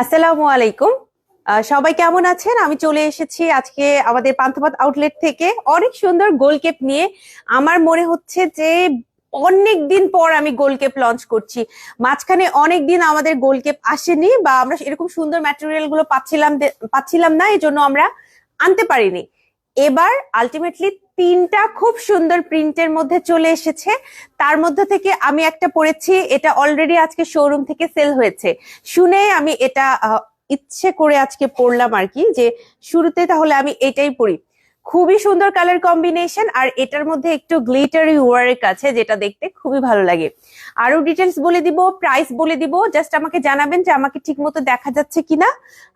আসসালামু আলাইকুম। সবাই কেমন আছেন? আমি চলে এসেছি আজকে আমাদের পান্থপথ আউটলেট থেকে। অনেক সুন্দর গোলকেপ নিয়ে। আমার মনে হচ্ছে যে অনেক দিন পর আমি গোলকেপ লঞ্চ করছি। মাঝখানে অনেক দিন আমাদের গোলকেপ আসেনি বা আমরা এরকম সুন্দর ম্যাটেরিয়ালগুলো পাচ্ছিলাম পাচ্ছিলাম না এই জন্য আমরা আনতে পারিনি। এবার আলটিমেটলি তিনটা খুব সুন্দর প্রিন্টের মধ্যে চলে এসেছে। তার মধ্যে থেকে আমি একটা পড়েছি, এটা অলরেডি আজকে শোরুম থেকে সেল হয়েছে। শুনে আমি এটা ইচ্ছে করে আজকে পড়লাম আর কি যে শুরুতে তাহলে আমি এটাই পরি খুবই সুন্দর কালার কম্বিনেশন আর এটার মধ্যে একটু গ্লিটারি ওয়ার্ক আছে যেটা দেখতে খুবই ভালো লাগে। আরও ডিটেলস বলে দিব প্রাইস বলে দিব জাস্ট আমাকে জানাবেন যে আমাকে ঠিকমতো দেখা যাচ্ছে কিনা,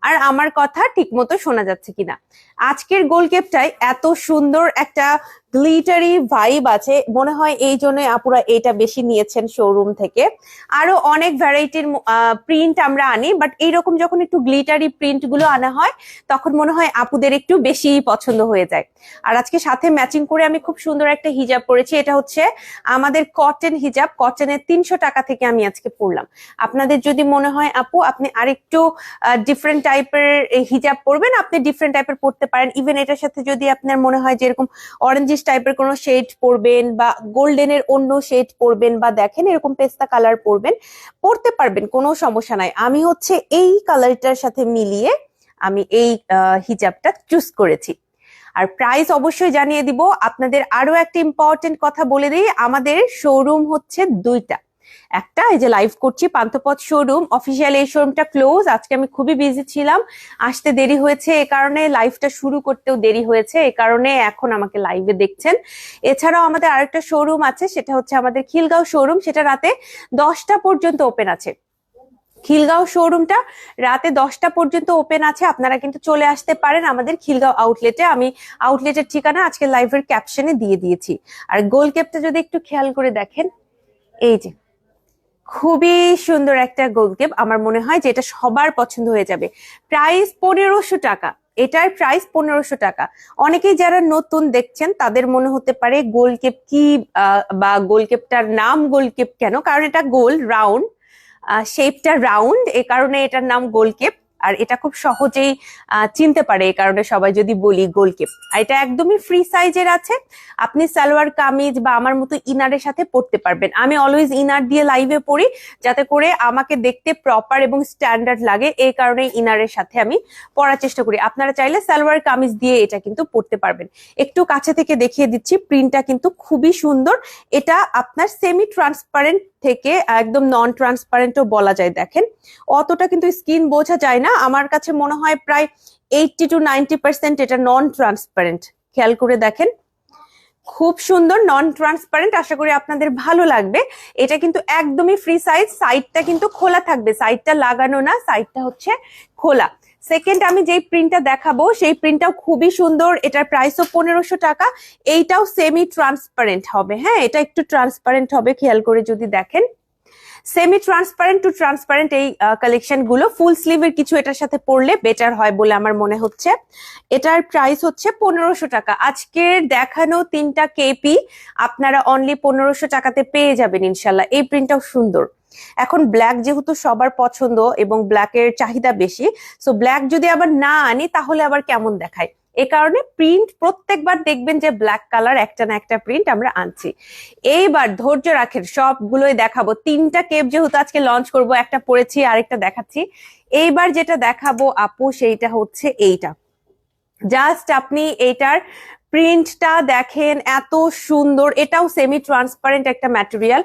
আর আমার কথা ঠিক মতো শোনা যাচ্ছে কিনা। আজকের গোলকেপটায় এত সুন্দর একটা গ্লিটারি ভাইব আছে। মনে হয় এই জন্য আপুরা এটা বেশি নিয়েছেন শোরুম থেকে। আরও অনেক ভ্যারাইটির প্রিন্ট আমরা আনি বাট এইরকম যখন একটু গ্লিটারি প্রিন্টগুলো আনা হয়, তখন মনে হয় আপুদের একটু বেশি পছন্দ হয়ে যায়। আর আজকে সাথে ম্যাচিং করে আমি খুব সুন্দর একটা হিজাব পরেছি, এটা হচ্ছে আমাদের কটন হিজাব কটনের তিনশো টাকা থেকে আমি আজকে পরলাম। আপনাদের যদি মনে হয়, আপু, আপনি আরেকটু ডিফারেন্ট টাইপের হিজাব পরবেন, আপনি ডিফারেন্ট টাইপের পরতে পারেন। ইভেন এটার সাথে যদি আপনার মনে হয় যে এরকম অরেঞ্জিস টাইপের কোনো শেড পরবেন বা গোল্ডেনের অন্য শেড পরবেন বা দেখেন এরকম পেস্তা কালার পরবেন, পরতে পারবেন, কোনো সমস্যা নাই। আমি হচ্ছে এই কালারটার সাথে মিলিয়ে আমি এই হিজাবটা চুজ করেছি। আর প্রাইস অবশ্যই জানিয়ে দিব। আপনাদের আরও একটা ইম্পর্টেন্ট কথা বলে দিই, আমাদের শোরুম হচ্ছে দুইটা। একটা, এই যে লাইভ করছি পান্থপথ শোরুম অফিসিয়াল এই শোরুমটা ক্লোজ আজকে আমি খুবই বিজি ছিলাম। আসতে দেরি হয়েছে, এ কারণে লাইভটা শুরু করতেও দেরি হয়েছে, এ কারণে এখন আমাকে লাইভে দেখছেন। এছাড়াও আমাদের আরেকটা শোরুম আছে, সেটা হচ্ছে আমাদের খিলগাঁও শোরুম সেটা রাতে দশটা পর্যন্ত ওপেন আছে। খিলগাঁও শোরুমটা রাতে দশটা পর্যন্ত ওপেন আছে, আপনারা কিন্তু চলে আসতে পারেন আমাদের খিলগাঁও আউটলেটে আমি আউটলেটের ঠিকানা আজকে লাইভের ক্যাপশনে দিয়ে দিয়েছি। আর গোল কেপটা যদি একটু খেয়াল করে দেখেন, এই যে খুবই সুন্দর একটা গোলকেপ আমার মনে হয় যে এটা সবার পছন্দ হয়ে যাবে। প্রাইস পনেরোশো টাকা। এটার প্রাইস পনেরোশো টাকা। অনেকেই যারা নতুন দেখছেন, তাদের মনে হতে পারে গোলকেপ কি বা গোলকেপটার নাম গোলকেপ কেন? কারণ এটা গোল রাউন্ড শেপটা রাউন্ড এ কারণে এটার নাম গোলকেপ আর এটা খুব সহজেই চিনতে পারে এই কারণে সবাই যদি বলি গোলকেপ আর এটা একদমই ফ্রি সাইজের আছে। আপনি সালোয়ার, কামিজ বা আমার মতো ইনারের সাথে পড়তে পারবেন। আমি অলওয়েজ ইনার দিয়ে লাইভে পড়ি, যাতে করে আমাকে দেখতে প্রপার এবং স্ট্যান্ডার্ড লাগে। এই কারণে ইনারের সাথে আমি পড়ার চেষ্টা করি। আপনারা চাইলে সালোয়ার, কামিজ দিয়ে এটা কিন্তু পড়তে পারবেন। একটু কাছে থেকে দেখিয়ে দিচ্ছি প্রিন্টটা কিন্তু খুবই সুন্দর। এটা আপনার সেমি ট্রান্সপারেন্ট থেকে একদম নন ট্রান্সপারেন্টও বলা যায়, দেখেন। অতটা কিন্তু স্কিন বোঝা যায় না। আমার কাছে মনে হয় প্রায় এইটটি টু নাইনটি পার্সেন্ট এটা নন ট্রান্সপারেন্ট খেয়াল করে দেখেন। খুব সুন্দর নন ট্রান্সপারেন্ট আশা করি আপনাদের ভালো লাগবে। এটা কিন্তু একদমই ফ্রি সাইজ সাইডটা কিন্তু খোলা থাকবে। সাইডটা লাগানো না সাইডটা হচ্ছে খোলা। সেকেন্ড আমি যেই প্রিন্টটা দেখাবো, সেই প্রিন্টটাও খুবই সুন্দর। এটার প্রাইসও পনেরোশো টাকা। এইটাও সেমি ট্রান্সপারেন্ট হবে হ্যাঁ? এটা একটু ট্রান্সপারেন্ট হবে, খেয়াল করে যদি দেখেন। সেমি ট্রান্সপারেন্ট টু ট্রান্সপারেন্ট এই কালেকশনগুলো। ফুল স্লিভের কিছু এটার সাথে পড়লে বেটার হয় বলে আমার মনে হচ্ছে। এটার প্রাইস হচ্ছে পনেরোশো টাকা। আজকের দেখানো তিনটা কেপি আপনারা অনলি পনেরোশো টাকাতে পেয়ে যাবেন ইনশাল্লাহ। এই প্রিন্টটাও সুন্দর। এখন ব্ল্যাক যেহেতু সবার পছন্দ এবং ব্ল্যাকের চাহিদা বেশি সো ব্ল্যাক যদি আবার না আনি, তাহলে আবার কেমন দেখায়? এ কারণে প্রিন্ট প্রত্যেকবার দেখবেন যে ব্ল্যাক কালার একটা না একটা প্রিন্ট আমরা আনছি। এইবার ধৈর্য রাখেন, সবগুলোই দেখাবো। তিনটা কেপ যেহেতু আজকে লঞ্চ করব, একটা পরেছি, আরেকটা দেখাচ্ছি। এইবার যেটা দেখাবো আপু, সেইটা হচ্ছে এইটা। জাস্ট আপনি এইটার প্রিন্টটা দেখেন এত সুন্দর। এটাও সেমি ট্রান্সপারেন্ট একটা ম্যাটেরিয়াল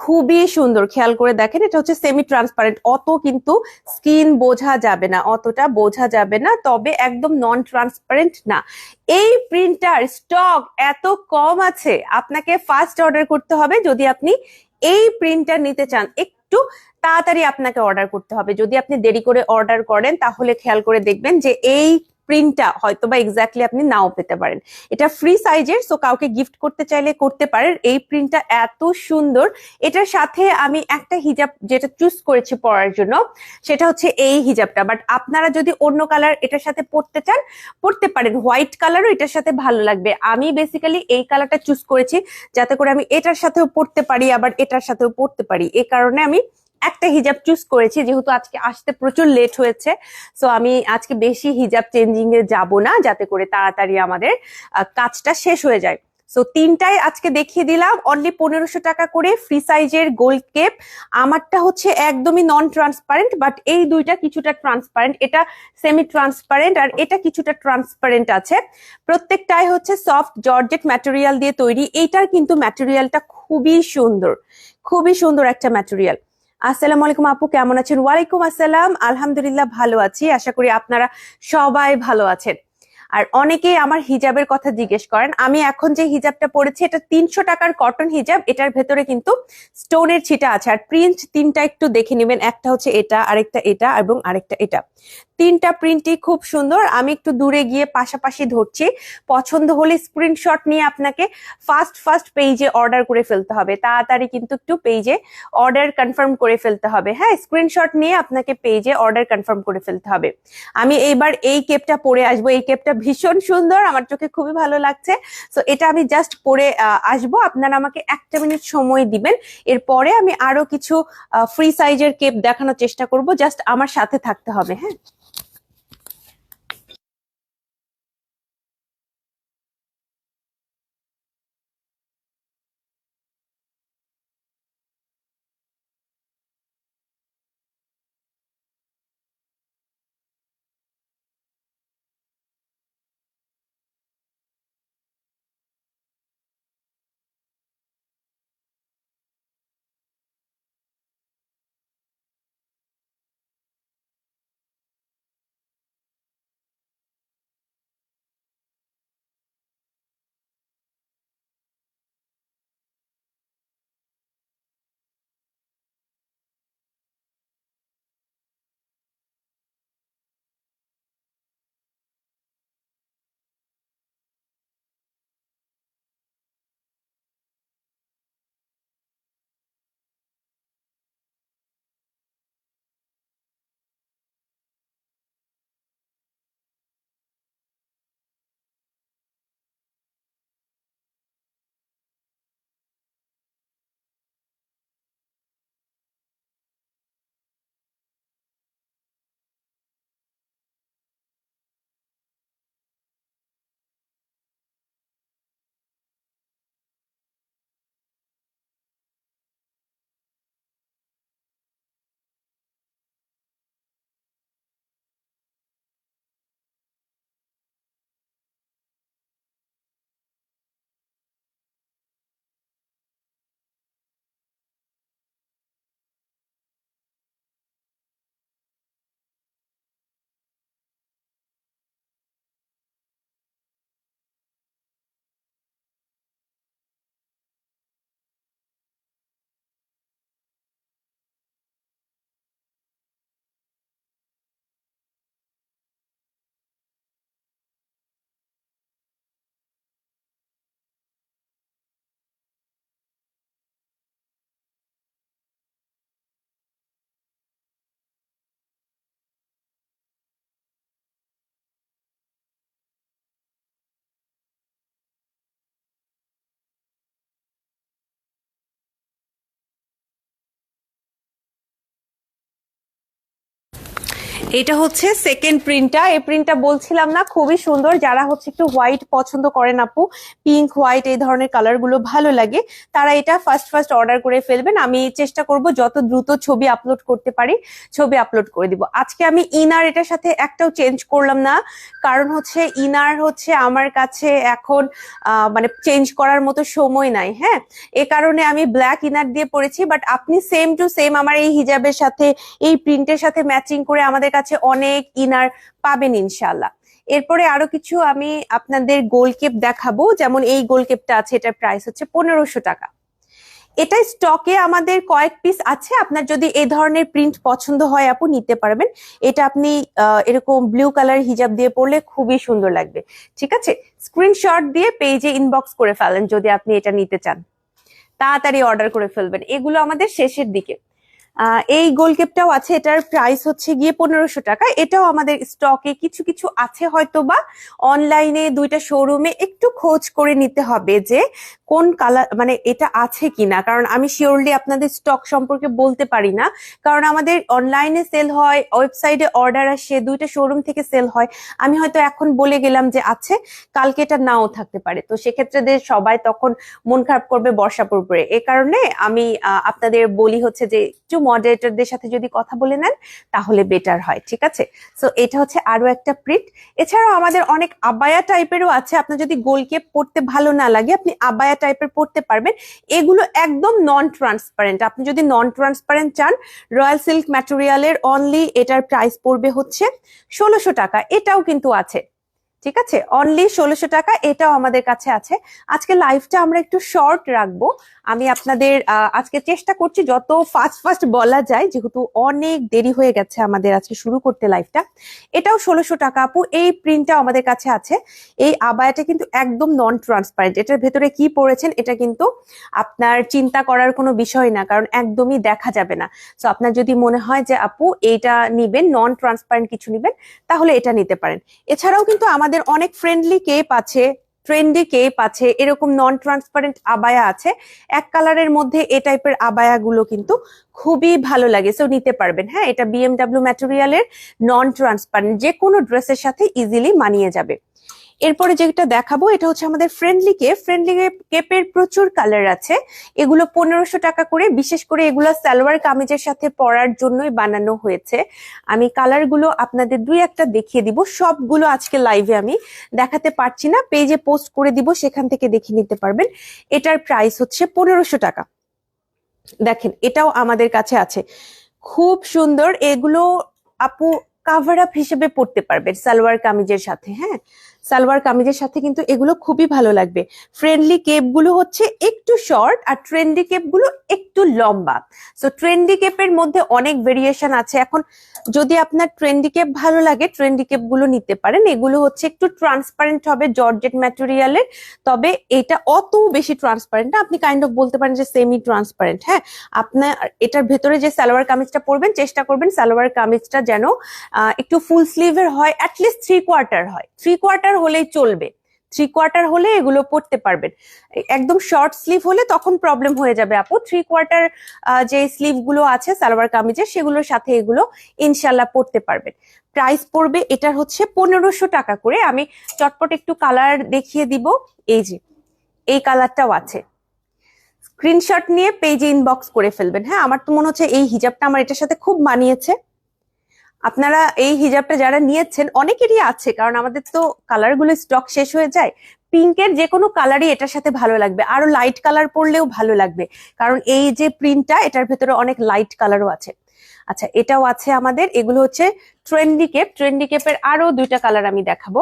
খুবই সুন্দর, খেয়াল করে দেখেন, এটা হচ্ছে সেমি ট্রান্সপারেন্ট অত কিন্তু স্কিন বোঝা যাবে না, অতটা বোঝা যাবে না, তবে একদম নন ট্রান্সপারেন্ট না। এই প্রিন্টার স্টক এত কম আছে, আপনাকে ফার্স্ট অর্ডার করতে হবে যদি আপনি এই প্রিন্টার নিতে চান। একটু তাড়াতাড়ি আপনাকে অর্ডার করতে হবে। যদি আপনি দেরি করে অর্ডার করেন, তাহলে খেয়াল করে দেখবেন যে এই প্রিন্টটা হয়তো বা এক্স্যাক্টলি আপনি নাও পেতে পারেন। এটা ফ্রি সাইজের সো কাউকে গিফট করতে চাইলে করতে পারেন। এই প্রিন্টটা এত সুন্দর। এটার সাথে আমি একটা হিজাব যেটা চুজ করেছি পরার জন্য, সেটা হচ্ছে এই হিজাবটা বাট আপনারা যদি অন্য কালার এটার সাথে পরতে চান পরতে পারেন। হোয়াইট কালারও এটার সাথে ভালো লাগবে। আমি বেসিক্যালি এই কালারটা চুজ করেছি, যাতে করে আমি এটার সাথেও পরতে পারি, আবার এটার সাথেও পরতে পারি। এ কারণে আমি একটা হিজাব চুজ করেছি, যেহেতু আজকে আসতে প্রচুর লেট হয়েছে সো আমি আজকে বেশি হিজাব চেঞ্জিং এ যাব না, যাতে করে তাড়াতাড়ি আমাদের কাজটা শেষ হয়ে যায়। সো তিনটাই আজকে দেখিয়ে দিলাম অনলি পনেরোশো টাকা করে ফ্রি সাইজের গোল্ড কেপ আমারটা হচ্ছে একদমই নন ট্রান্সপারেন্ট বাট এই দুইটা কিছুটা ট্রান্সপারেন্ট এটা সেমি ট্রান্সপারেন্ট আর এটা কিছুটা ট্রান্সপারেন্ট আছে। প্রত্যেকটাই হচ্ছে সফট জর্জেট ম্যাটেরিয়াল দিয়ে তৈরি। এইটার কিন্তু ম্যাটেরিয়ালটা খুবই সুন্দর খুবই সুন্দর একটা ম্যাটেরিয়াল আসসালামু আলাইকুম আপু, কেমন আছেন? ওয়ালাইকুম আসসালাম। আলহামদুলিল্লাহ ভালো আছি। আশা করি আপনারা সবাই ভালো আছেন। আর অনেকেই আমার হিজাবের কথা জিজ্ঞেস করেন, আমি এখন যে হিজাবটা পরেছি, এটা তিনশো টাকার কটন হিজাব, এটার ভেতরে কিন্তু স্টোনের ছিটা আছে। আর প্রিন্ট তিনটা একটু দেখে নেবেন, একটা হচ্ছে এটা, আরেকটা এটা এবং আরেকটা এটা। তিনটা প্রিন্টই খুব সুন্দর, আমি একটু দূরে গিয়ে পাশাপাশি ধরছি। পছন্দ হলে স্ক্রিনশট নিয়ে আপনাকে ফার্স্ট ফার্স্ট পেজে অর্ডার করে ফেলতে হবে। তাড়াতাড়ি কিন্তু একটু পেজে অর্ডার কনফার্ম করে ফেলতে হবে। হ্যাঁ স্ক্রিনশট নিয়ে আপনাকে পেজে অর্ডার কনফার্ম করে ফেলতে হবে। আমি এইবার এই কেপটা পরে আসব, এই কেপটা ভীষণ সুন্দর, আমার চোখে খুবই ভালো লাগছে। সো এটা আমি জাস্ট পরে আসব। আপনারা আমাকে একটা মিনিট সময় দিবেন। এরপরে আমি আরও কিছু ফ্রি সাইজের কেপ দেখানোর চেষ্টা করব। জাস্ট আমার সাথে থাকতে হবে হ্যাঁ? এটা হচ্ছে সেকেন্ড প্রিন্টটা এই প্রিন্টটা বলছিলাম না, খুবই সুন্দর। যারা হচ্ছে একটু হোয়াইট পছন্দ করেন আপু পিঙ্ক হোয়াইট এই ধরনের কালারগুলো ভালো লাগে, তারা এটা ফার্স্ট ফার্স্ট অর্ডার করে ফেলবেন। আমি চেষ্টা করব যত দ্রুত ছবি আপলোড করতে পারি, ছবি আপলোড করে দিব। আজকে আমি ইনার এটার সাথে একটাও চেঞ্জ করলাম না, কারণ হচ্ছে ইনার হচ্ছে আমার কাছে এখন মানে চেঞ্জ করার মতো সময় নাই হ্যাঁ? এ কারণে আমি ব্ল্যাক ইনার দিয়ে পড়েছি বাট আপনি সেম টু সেম আমার এই হিজাবের সাথে, এই প্রিন্টের সাথে ম্যাচিং করে আমাদের কাছে অনেক ইনার পাবেন ইনশাল্লাহ এরপরে আরও কিছু আমি আপনাদের গোল কেপ দেখাবো। যেমন এই গোল কেপটা আছে, এটার প্রাইস হচ্ছে পনেরোশো টাকা। এটা স্টকে আমাদের কয়েক পিস আছে। আপনার যদি এই ধরনের প্রিন্ট পছন্দ হয় আপু, নিতে পারবেন। এটা আপনি এরকম ব্লু কালার হিজাব দিয়ে পরলে খুবই সুন্দর লাগবে। ঠিক আছে? স্ক্রিনশট দিয়ে পেজে ইনবক্স করে ফেলেন যদি আপনি এটা নিতে চান। তাড়াতাড়ি অর্ডার করে ফেলবেন। এগুলো আমাদের শেষের দিকে। এই গোলকেপটাও আছে, এটার প্রাইস হচ্ছে গিয়ে পনেরোশো টাকা। এটাও আমাদের স্টকে কিছু কিছু আছে হয়তো বা অনলাইনে দুইটা শোরুমে একটু খোঁজ করে নিতে হবে যে কোন কালার মানে এটা আছে কিনা। কারণ আমি শিওরলি আপনাদের স্টক সম্পর্কে বলতে পারি না। কারণ আমাদের অনলাইনে সেল হয় ওয়েবসাইটে অর্ডার আসে, দুইটা শোরুম থেকে সেল হয়। আমি হয়তো এখন বলে গেলাম যে আছে, কালকে এটা নাও থাকতে পারে। তো সেক্ষেত্রে সবাই তখন মন খারাপ করবে বর্ষা পড়বে এ কারণে আমি আপনাদের বলি হচ্ছে যে একটু মডারেটরদের সাথে যদি কথা বলে নেন, তাহলে বেটার হয়, ঠিক আছে? সো এটা হচ্ছে আরও একটা প্রিন্ট এছাড়াও আমাদের অনেক আবায়া টাইপেরও আছে। আপনার যদি গোলকেপ পড়তে ভালো না লাগে, আপনি আবায়া টাইপের পড়তে পারবেন। এগুলো একদম নন ট্রান্সপারেন্ট আপনি যদি নন ট্রান্সপারেন্ট চান রয়্যাল সিল্ক ম্যাটেরিয়ালের অনলি এটার প্রাইস পড়বে হচ্ছে ষোলোশো টাকা। এটাও কিন্তু আছে। ঠিক আছে? অনলি ষোলোশো টাকা, এটাও আমাদের কাছে আছে। আজকে লাইভটা আমরা একটু শর্ট রাখব। আমি আপনাদের আজকে চেষ্টা করছি যত ফাস্ট ফাস্ট বলা যায়, যেহেতু অনেক দেরি হয়ে গেছে আমাদের আজকে শুরু করতে লাইভটা এটাও ষোলোশো টাকা, আপু। এই প্রিন্টটা আমাদের কাছে আছে। এই আবায়াটা কিন্তু একদম নন ট্রান্সপারেন্ট এটার ভেতরে কি পড়েছেন, এটা কিন্তু আপনার চিন্তা করার কোনো বিষয় না, কারণ একদমই দেখা যাবে না। সো আপনার যদি মনে হয় যে, আপু, এইটা নিবেন নন ট্রান্সপারেন্ট কিছু নিবেন, তাহলে এটা নিতে পারেন। এছাড়াও কিন্তু আমাদের অনেক ফ্রেন্ডলি কেপ আছে ট্রেন্ডি কেপ আছে, এরকম নন ট্রান্সপারেন্ট আবায়া আছে। এক কালারের মধ্যে এ টাইপের আবায়া গুলো কিন্তু খুবই ভালো লাগে। সো নিতে পারবেন। হ্যাঁ এটা বিএমডাব্লিউ ম্যাটেরিয়ালের নন ট্রান্সপারেন্ট যে কোনো ড্রেসের সাথে ইজিলি মানিয়ে যাবে। এরপরে যেটা দেখাবো, এটা হচ্ছে আমাদের ফ্রেন্ডলি কেপ ফ্রেন্ডলি কেপের প্রচুর কালার আছে। এগুলো পনেরোশো টাকা করে, বিশেষ করে এগুলো সালোয়ার কামিজের সাথে পরার জন্যই বানানো হয়েছে। আমি কালারগুলো আপনাদের দুই একটা দেখিয়ে দিব। সবগুলো আজকে লাইভে আমি দেখাতে পারছি না। পেজে পোস্ট করে দিব, সেখান থেকে দেখে নিতে পারবেন। এটার প্রাইস হচ্ছে পনেরোশো টাকা। দেখেন, এটাও আমাদের কাছে আছে। খুব সুন্দর। এগুলো আপু কাভার আপ হিসেবে পড়তে পারবেন, সালোয়ার কামিজের সাথে হ্যাঁ? সালোয়ার কামিজের সাথে কিন্তু এগুলো খুবই ভালো লাগবে। ফ্রেন্ডলি কেপগুলো হচ্ছে একটু শর্ট আর ট্রেন্ডি কেপগুলো একটু লম্বা। সো ট্রেন্ডি কেপের মধ্যে অনেক ভেরিয়েশন আছে। এখন যদি আপনার ট্রেন্ডি কেপ ভালো লাগে ট্রেন্ডি কেপগুলো নিতে পারেন। এগুলো হচ্ছে একটু ট্রান্সপারেন্ট হবে জর্জেট ম্যাটেরিয়ালের তবে এটা অত বেশি ট্রান্সপারেন্ট না। আপনি কাইন্ড অফ বলতে পারেন যে সেমি ট্রান্সপারেন্ট হ্যাঁ? আপনার এটার ভেতরে যে সালোয়ার কামিজটা পরবেন, চেষ্টা করবেন সালোয়ার কামিজটা যেন একটু ফুল স্লিভের হয় অ্যাটলিস্ট থ্রি কোয়ার্টার হয়। থ্রি কোয়ার্টার হলেই চলবে থ্রি কোয়ার্টার হলে এগুলো পড়তে পারবেন। একদম শর্ট স্লিভ হলে তখন প্রবলেম হয়ে যাবে আপু। থ্রি কোয়ার্টার যে স্লিভগুলো আছে, সালোয়ার কামিজের, সেগুলোর সাথে এগুলো ইনশাল্লাহ পড়তে পারবেন। প্রাইস পড়বে এটার হচ্ছে পনেরোশো টাকা করে। আমি চটপট একটু কালার দেখিয়ে দিব। এই যে, এই কালারটাও আছে। স্ক্রিনশট নিয়ে পেজে ইনবক্স করে ফেলবেন। হ্যাঁ আমার তো মনে হচ্ছে এই হিজাবটা আমার এটার সাথে খুব মানিয়েছে। আপনারা এই হিজাবটা যারা নিয়েছেন, অনেকেরই আছে, কারণ আমাদের তো কালারগুলো স্টক শেষ হয়ে যায়। পিঙ্কের যে কোনো কালারই এটার সাথে ভালো লাগবে। আরও লাইট কালার পরলেও ভালো লাগবে। কারণ এই যে প্রিন্টটা এটার ভেতরে অনেক লাইট কালারও আছে। আচ্ছা এটাও আছে আমাদের। এগুলো হচ্ছে ট্রেন্ডি কেপ ট্রেন্ডি কেপের আরও দুইটা কালার আমি দেখাবো।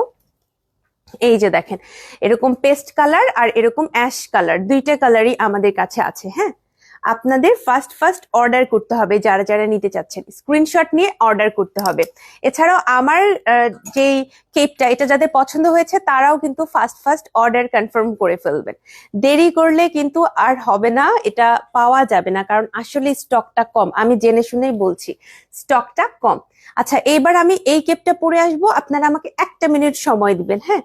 এই যে দেখেন, এরকম পেস্ট কালার আর এরকম অ্যাশ কালার দুইটা কালারই আমাদের কাছে আছে হ্যাঁ? আপনাদের ফার্স্ট ফার্স্ট অর্ডার করতে হবে, যারা যারা নিতে চাচ্ছেন। স্ক্রিনশট নিয়ে অর্ডার করতে হবে। এছাড়াও আমার যেই কেপটা এটা যাদের পছন্দ হয়েছে, তারাও কিন্তু ফার্স্ট ফার্স্ট অর্ডার কনফার্ম করে ফেলবেন। দেরি করলে কিন্তু আর হবে না, এটা পাওয়া যাবে না, কারণ আসলে স্টকটা কম। আমি জেনে শুনেই বলছি স্টকটা কম। আচ্ছা এইবার আমি এই কেপটা পরে আসব, আপনারা আমাকে একটা মিনিট সময় দিবেন হ্যাঁ?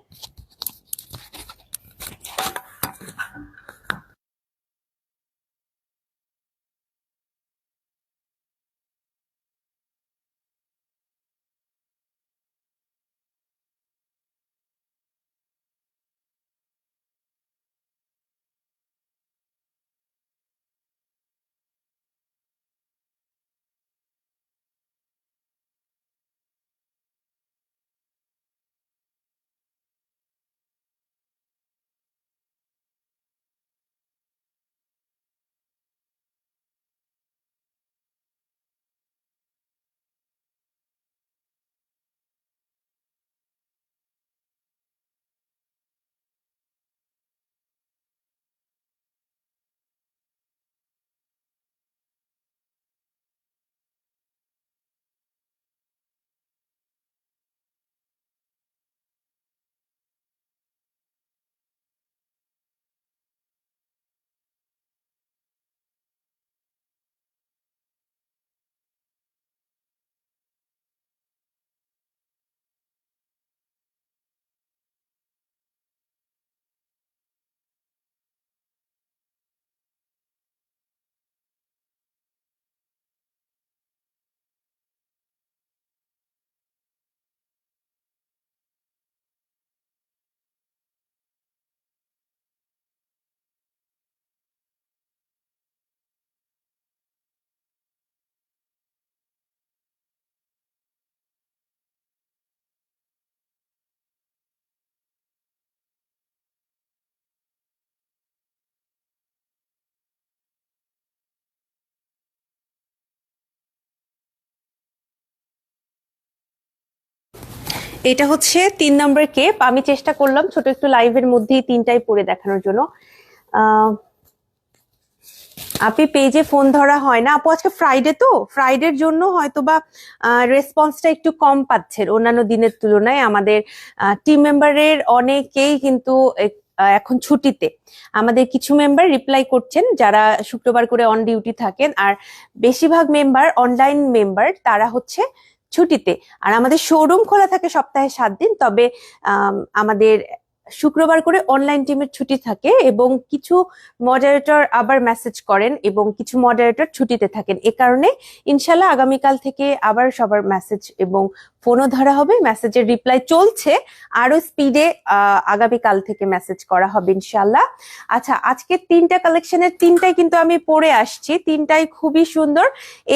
এটা হচ্ছে তিন নম্বর কেপ। আমি চেষ্টা করলাম ছোট একটু লাইভের মধ্যেই তিনটাই পরে দেখানোর জন্য। আপনি পেজে ফোন ধরা হয় না। আপু, আজকে ফ্রাইডে তো? ফ্রাইডের জন্য হয়তো বা রেসপন্সটা একটু কম পাচ্ছেন অন্যান্য দিনের তুলনায়। আমাদের টিম মেম্বারের অনেকেই কিন্তু এখন ছুটিতে। আমাদের কিছু মেম্বার রিপ্লাই করছেন, যারা শুক্রবার করে অন ডিউটি থাকেন। আর বেশিরভাগ মেম্বার অনলাইন মেম্বার তারা হচ্ছে ছুটিতে। আর আমাদের শোরুম খোলা থাকে সপ্তাহে সাত দিন তবে আম, আমাদের শুক্রবার করে অনলাইন টিমের ছুটি থাকে এবং কিছু মডারেটর আবার মেসেজ করেন এবং কিছু মডারেটর ছুটিতে থাকেন। এ কারণে ইনশাল্লাহ আগামীকাল থেকে আবার সবার মেসেজ এবং ফোনও ধরা হবে মেসেজের রিপ্লাই চলছে। আরও স্পিডে আগামীকাল থেকে মেসেজ করা হবে ইনশাল্লাহ আচ্ছা আজকে তিনটা কালেকশনের তিনটাই কিন্তু আমি পরে আসছি। তিনটাই খুবই সুন্দর।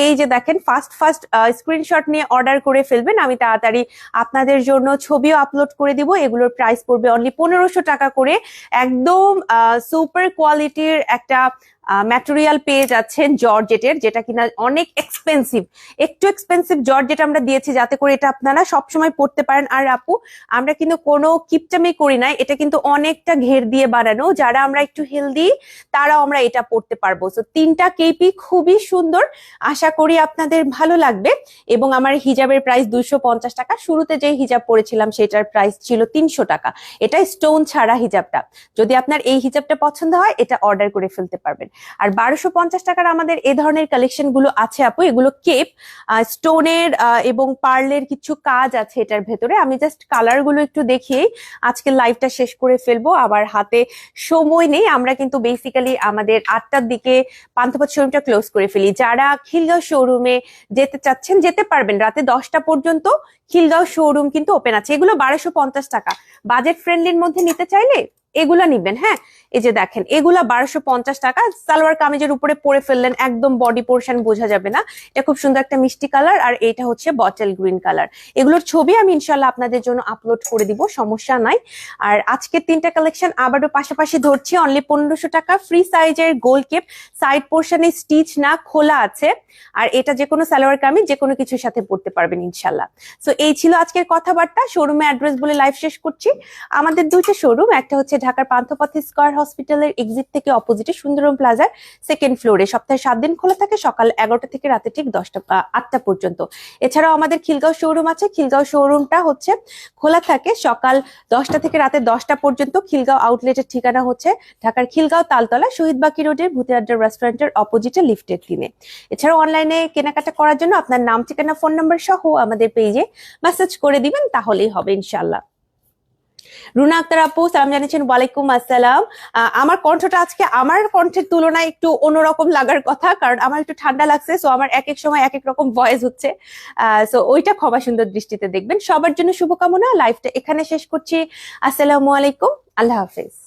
এই যে দেখেন ফার্স্ট ফার্স্ট স্ক্রিনশট নিয়ে অর্ডার করে ফেলবেন। আমি তাড়াতাড়ি আপনাদের জন্য ছবিও আপলোড করে দিব। এগুলোর প্রাইস পড়বে অনলি পনেরোশো টাকা করে। একদম সুপার কোয়ালিটির একটা ম্যাটেরিয়াল পেয়ে যাচ্ছেন জর্জেটের, যেটা কিনা অনেক এক্সপেন্সিভ একটু এক্সপেন্সিভ জর্জেট আমরা দিয়েছি যাতে করে এটা আপনারা সবসময় পড়তে পারেন। আর আপু, আমরা কিন্তু কোনো কিপটামি করি নাই, এটা কিন্তু অনেকটা ঘের দিয়ে বানানো যারা আমরা একটু হেলদি তারাও আমরা এটা পড়তে পারব। তো তিনটা কেপি খুবই সুন্দর। আশা করি আপনাদের ভালো লাগবে। এবং আমার হিজাবের প্রাইস দুইশো পঞ্চাশ টাকা। শুরুতে যে হিজাব পরেছিলাম, সেটার প্রাইস ছিল তিনশো টাকা। এটা স্টোন ছাড়া হিজাবটা। যদি আপনার এই হিজাবটা পছন্দ হয়, এটা অর্ডার করে ফেলতে পারবেন। আর বারোশো পঞ্চাশ টাকার আমাদের এ ধরনের কালেকশনগুলো আছে আপু, এগুলো কেপ স্টোনের এবং পার্লের কিছু কাজ আছে এটার ভেতরে। আমি জাস্ট কালারগুলো একটু দেখিয়েই আজকে লাইভটা শেষ করে ফেলব। আবার হাতে সময় নেই, আমরা কিন্তু বেসিক্যালি আমাদের আটটার দিকে পান্থপথ শোরুমটা ক্লোজ করে ফেলি। যারা খিলগাঁও শোরুমে যেতে চাচ্ছেন, যেতে পারবেন। রাতে দশটা পর্যন্ত খিলগাঁও শোরুম কিন্তু ওপেন আছে। এগুলো বারোশো পঞ্চাশ টাকা। বাজেট ফ্রেন্ডলির মধ্যে নিতে চাইলে এগুলা নিবেন হ্যাঁ? এই যে দেখেন, এগুলা বারোশো পঞ্চাশ টাকা, সালোয়ার কামিজের উপরে পরে ফেললেন, একদম বডি পোর্শন বোঝা যাবে না। এটা খুব সুন্দর একটা মিষ্টি কালার আর এটা হচ্ছে বটল গ্রিন কালার এগুলোর ছবি আমি ইনশাল্লাহ আপনাদের জন্য আপলোড করে দিব, সমস্যা নাই। আর আজকের তিনটা কালেকশন আবারও পাশাপাশি ধরছি অনলি পনেরোশো টাকা ফ্রি সাইজের গোল কেপ সাইড পোর্শনে স্টিচ না, খোলা আছে। আর এটা যে কোনো সালোয়ার কামিজ, যে কোনো কিছুর সাথে পড়তে পারবেন ইনশাল্লাহ সো এই ছিল আজকের কথাবার্তা শোরুমে অ্যাড্রেস বলে লাইভ শেষ করছি। আমাদের দুইটা শোরুম একটা হচ্ছে ঢাকার পান্থপথ স্কয়ার হসপিটালের এক্সিট থেকে অপোজিটে সুন্দরম প্লাজার সেকেন্ড ফ্লোরে সপ্তাহে সাত দিন খোলা থাকে, সকাল এগারোটা থেকে রাতে ঠিক দশটা আটটা পর্যন্ত। এছাড়াও আমাদের খিলগাঁও শোরুম আছে। খিলগাঁও শোরুমটা হচ্ছে খোলা থাকে সকাল দশটা থেকে রাতে দশটা পর্যন্ত। খিলগাঁও আউটলেটের ঠিকানা হচ্ছে ঢাকার খিলগাঁও তালতলা, শহীদ বাকি রোডের ভূতে আড্ডা রেস্টুরেন্টের অপোজিটে লিফটের তিনে এছাড়াও অনলাইনে কেনাকাটা করার জন্য আপনার নাম, ঠিকানা ফোন নাম্বার সহ আমাদের পেজে মেসেজ করে দিবেন, তাহলেই হবে ইনশাল্লাহ রুনা আক্তার আপু, সালাম জানিয়েছেন, ওয়ালাইকুম আসসালাম। আমার কণ্ঠটা আজকে আমার কণ্ঠের তুলনায় একটু অন্যরকম লাগার কথা, কারণ আমার একটু ঠান্ডা লাগছে সো আমার এক এক সময় এক এক রকম ভয়েস হচ্ছে। সো ওইটা ক্ষমা সুন্দর দৃষ্টিতে দেখবেন। সবার জন্য শুভকামনা। লাইফটা এখানে শেষ করছি। আসসালামু আলাইকুম। আল্লাহ হাফেজ।